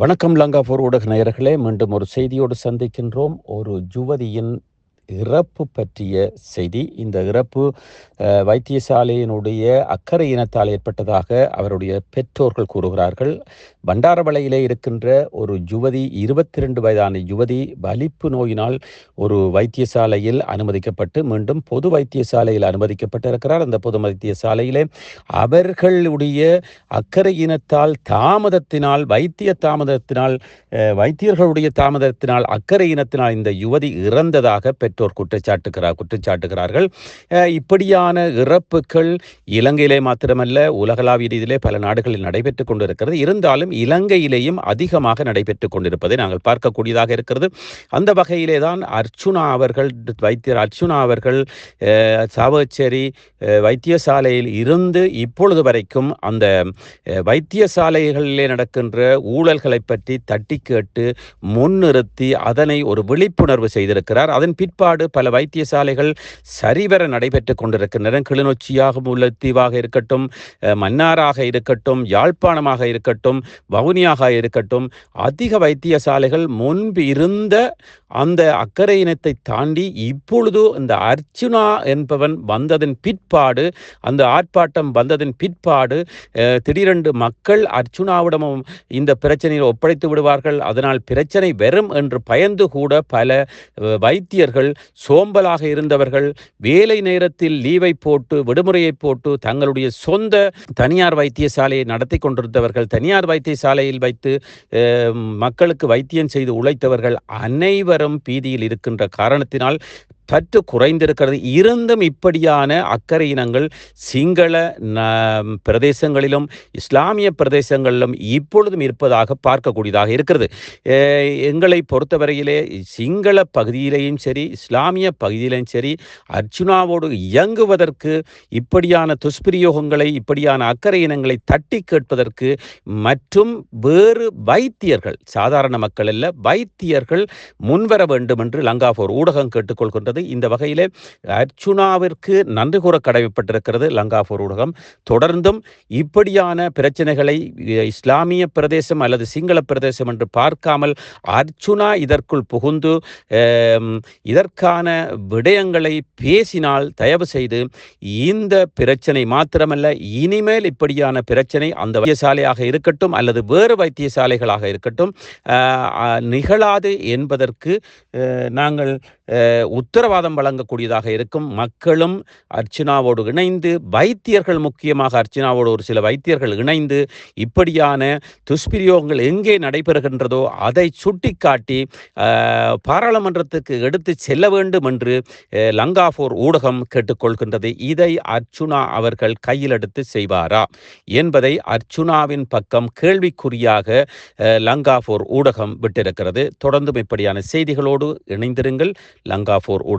வணக்கம் லங்காபூர் ஊடக நேயர்களே மீண்டும் ஒரு செய்தியோடு சந்திக்கின்றோம். ஒரு யுவதியின் இறப்பு பற்றிய செய்தி. இந்த இறப்பு வைத்தியசாலையினுடைய அக்கறை இனத்தால் ஏற்பட்டதாக அவருடைய பெற்றோர்கள் கூறுகிறார்கள். பண்டாரவளையிலே இருக்கின்ற ஒரு யுவதி இருபத்தி ரெண்டு வயதான யுவதி வலிப்பு நோயினால் ஒரு வைத்தியசாலையில் அனுமதிக்கப்பட்டு மீண்டும் பொது வைத்தியசாலையில் அனுமதிக்கப்பட்டிருக்கிறார். அந்த பொது வைத்தியசாலையிலே அவர்களுடைய அக்கறை இனத்தால் தாமதத்தினால் வைத்திய தாமதத்தினால் வைத்தியர்களுடைய தாமதத்தினால் அக்கறை இனத்தினால் இந்த யுவதி இறந்ததாக பெற்றோர் குற்றச்சாட்டுகிறார் குற்றச்சாட்டுகிறார்கள் இப்படியான இறப்புகள் இலங்கையிலே மாத்திரமல்ல உலகளாவிய ரீதியிலே பல நாடுகளில் நடைபெற்றுக் கொண்டிருக்கிறது. இருந்தாலும் இலங்கையிலேயும் அதிகமாக நடைபெற்றுக் கொண்டிருப்பதை நாங்கள் பார்க்கக்கூடியதாக இருக்கிறது. அந்த வகையிலே தான் அர்ச்சுனா அவர்கள் வைத்தியர் அர்ச்சுனா அவர்கள் சாவச்சேரி வைத்தியசாலையில் இருந்து இப்பொழுது வரைக்கும் அந்த வைத்தியசாலைகளிலே நடக்கின்ற ஊழல்களை பற்றி தட்டி கேட்டு முன்னிறுத்தி அதனை ஒரு விழிப்புணர்வு செய்திருக்கிறார். அதன் பிற்பாடு பல வைத்தியசாலைகள் சரிவர நடைபெற்றுக் கொண்டிருக்கின்றன. கிளிநொச்சியாக முல்லைத்தீவாக இருக்கட்டும் மன்னாராக இருக்கட்டும் யாழ்ப்பாணமாக இருக்கட்டும் வவுனியாக இருக்கட்டும் அதிக வைத்தியசாலைகள் முன்பு இருந்த அந்த அக்கறை இனத்தை தாண்டி இப்பொழுது இந்த அர்ச்சுனா என்பவன் வந்ததன் பிற்பாடு அந்த ஆர்ப்பாட்டம் வந்ததன் பிற்பாடு திடீரென்று மக்கள் அர்ச்சுனாவிடமும் இந்த பிரச்சனையை ஒப்படைத்து விடுவார்கள். அதனால் பிரச்சனை வெறும் என்று பயந்து கூட பல வைத்தியர்கள் சோம்பலாக இருந்தவர்கள் வேலை நேரத்தில் லீவை போட்டு விடுமுறையை போட்டு தங்களுடைய சொந்த தனியார் வைத்தியசாலையை நடத்தி கொண்டிருந்தவர்கள் தனியார் வைத்திய வைத்தியசாலையில் வைத்து மக்களுக்கு வைத்தியம் செய்து உழைத்தவர்கள் அனைவரும் பீதியில் இருக்கின்ற காரணத்தினால் சற்று குறைந்திருக்கிறது. இருந்தும் இப்படியான அக்கறை இனங்கள் சிங்கள ந- பிரதேசங்களிலும் இஸ்லாமிய பிரதேசங்களிலும் இப்பொழுதும் இருப்பதாக பார்க்கக்கூடியதாக இருக்கிறது. எங்களை பொறுத்தவரையிலே சிங்கள பகுதியிலேயும் சரி இஸ்லாமிய பகுதியிலேயும் சரி அர்ச்சுனாவோடு இயங்குவதற்கு இப்படியான துஷ்பிரயோகங்களை இப்படியான அக்கறை இனங்களை தட்டி கேட்பதற்கு மற்றும் வேறு வைத்தியர்கள் சாதாரண மக்கள் அல்ல வைத்தியர்கள் முன்வர வேண்டும் என்று லங்காபோர் ஊடகம் கேட்டுக்கொள்கின்றது. இந்த வகையிலே அர்ச்சுனாவிற்கு நன்றி கூற கடமைப்பட்டிருக்கிறது லங்காபூர் ஊடகம். தொடர்ந்தும் இப்படியான பிரச்சனைகளை இஸ்லாமிய பிரதேசம் அல்லது சிங்கள பிரதேசம் என்று பார்க்காமல் அர்ச்சுனா இதற்குள் புகுந்து இதற்கான விடயங்களை பேசினால் தயவு செய்து இந்த பிரச்சனை மாத்திரமல்ல இனிமேல் இப்படியான பிரச்சனை அந்த வைத்தியசாலையாக இருக்கட்டும் அல்லது வேறு வைத்தியசாலைகளாக இருக்கட்டும் நிகழாது என்பதற்கு நாங்கள் உத்தரவு உத்தரவாதம் வழங்கக்கூடியதாக இருக்கும். மக்களும் அர்ச்சனாவோடு இணைந்து வைத்தியர்கள் முக்கியமாக அர்ச்சனாவோடு ஒரு சில வைத்தியர்கள் இணைந்து இப்படியான துஷ்பிரயோகங்கள் எங்கே நடைபெறுகின்றதோ அதை சுட்டிக்காட்டி பாராளுமன்றத்துக்கு எடுத்து செல்ல வேண்டும் என்று லங்காபூர் ஊடகம் கேட்டுக்கொள்கின்றது. இதை அர்ச்சுனா அவர்கள் கையில் எடுத்து செய்வாரா என்பதை அர்ச்சுனாவின் பக்கம் கேள்விக்குறியாக லங்காபூர் ஊடகம் விட்டிருக்கிறது. தொடர்ந்தும் இப்படியான செய்திகளோடு இணைந்திருங்கள். லங்காபூர் ஊடகம்